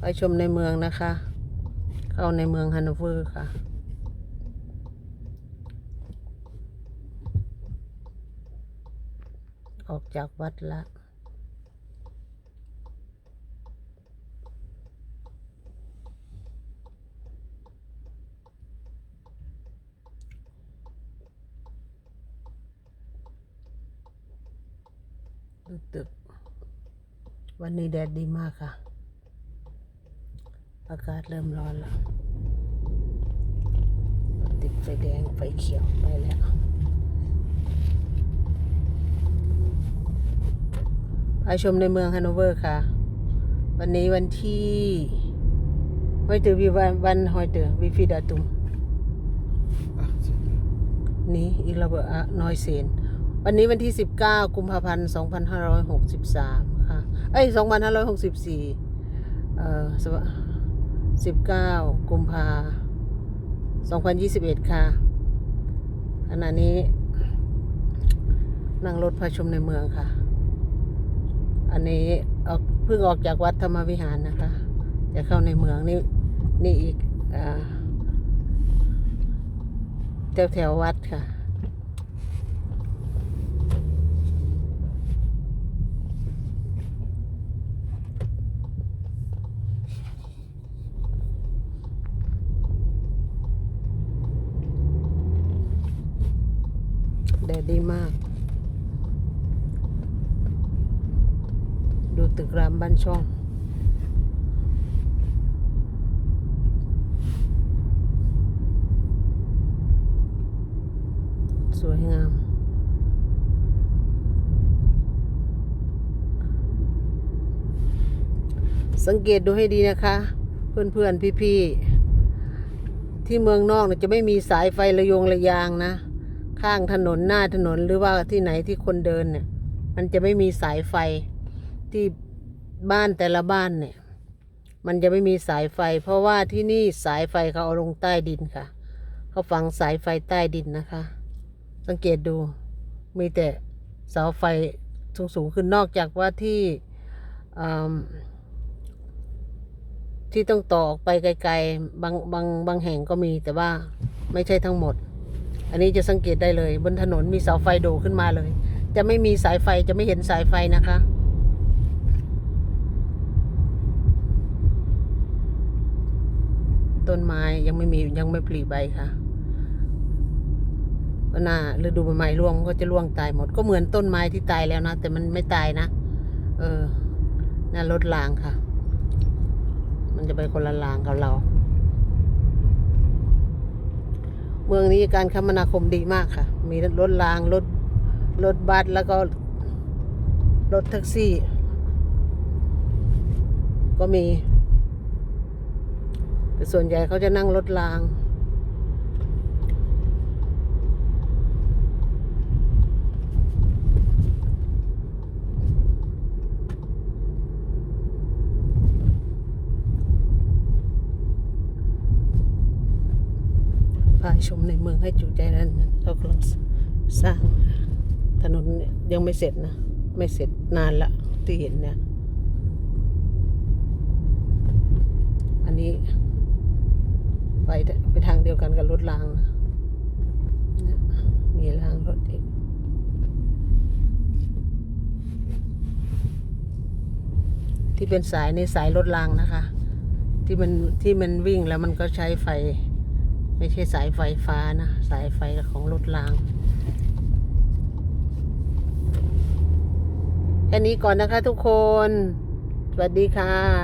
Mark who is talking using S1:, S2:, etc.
S1: ไปชมในเมืองนะคะ เข้าในเมืองฮันโนเวอร์ค่ะออกจากวัดละตึก วันนี้แดดดีมากค่ะ อากาศเริ่มร้อนแล้วติดไฟแดงไฟเขียวไปแล้วไปชมในเมืองฮันโนเวอร์ค่ะ วันนี้วันที่ฮอยเตอร์วีวันวันฮอยเตอร์วีฟีดาตุมนี่อีกระเบิดอะนอยเซนวันนี้วันที่ 19 กุมภาพันธ์ 2563 ค่ะ เอ้ย 2564 เอ่อสวะ 19 กุมภา2021 ค่ะขณะนี้ นั่งรถพาชมในเมืองค่ะ อันนี้ออกเพิ่งออกจากวัดธรรมวิหารนะคะ จะเข้าในเมืองนี่นี่อีกอแถวแถววัดค่ะ แดดดีมาก ดูตึกรามบ้านช่องสวยงาม สังเกตดูให้ดีนะคะ เพื่อนๆ พี่ๆ ที่เมืองนอกจะไม่มีสายไฟระยงระยางนะ ข้างถนนหน้าถนนหรือว่าที่ไหนที่คนเดินเนี่ย มันจะไม่มีสายไฟที่บ้านแต่ละบ้านเนี่ย มันจะไม่มีสายไฟ เพราะว่าที่นี่สายไฟเขาเอาลงใต้ดินค่ะ เขาฝังสายไฟใต้ดินนะคะ สังเกตดูมีแต่เสาไฟสูงสูงขึ้นนอกจากว่าที่ที่ต้องต่อออกไปไกล ๆ บางบางบางแห่งก็มีแต่ว่าไม่ใช่ทั้งหมด อันนี้จะสังเกตได้เลย บนถนนมีเสาไฟโดขึ้นมาเลย จะไม่มีสายไฟจะไม่เห็นสายไฟนะคะ ต้นไม้ยังไม่มียังไม่ปลีใบค่ะก็น่าฤดูใบไม้ร่วงก็จะร่วงตายหมด ก็เหมือนต้นไม้ที่ตายแล้วนะ แต่มันไม่ตายนะ เออน่ารถรางค่ะ มันจะไปคนละรางกับเรา เมืองนี้การคมนาคมดีมากค่ะ มีรถรางรถรถบัสแล้วก็รถแท็กซี่ ก็มี แต่ส่วนใหญ่เขาจะนั่งรถราง พาชมในเมืองให้จุใจนั้นเขากำลังสร้างถนนเนี่ยยังไม่เสร็จนะ ไม่เสร็จนานละที่เห็นเนี่ย อันนี้ ไปไปทางเดียวกันกับรถรางนะเนี่ยมีรางรถอีกที่เป็นสายในสายรถรางนะคะ ที่มันที่มันวิ่งแล้วมันก็ใช้ไฟ ไม่ใช่สายไฟฟ้านะ สายไฟของรถรางแค่นี้ก่อนนะคะทุกคน สวัสดีค่ะ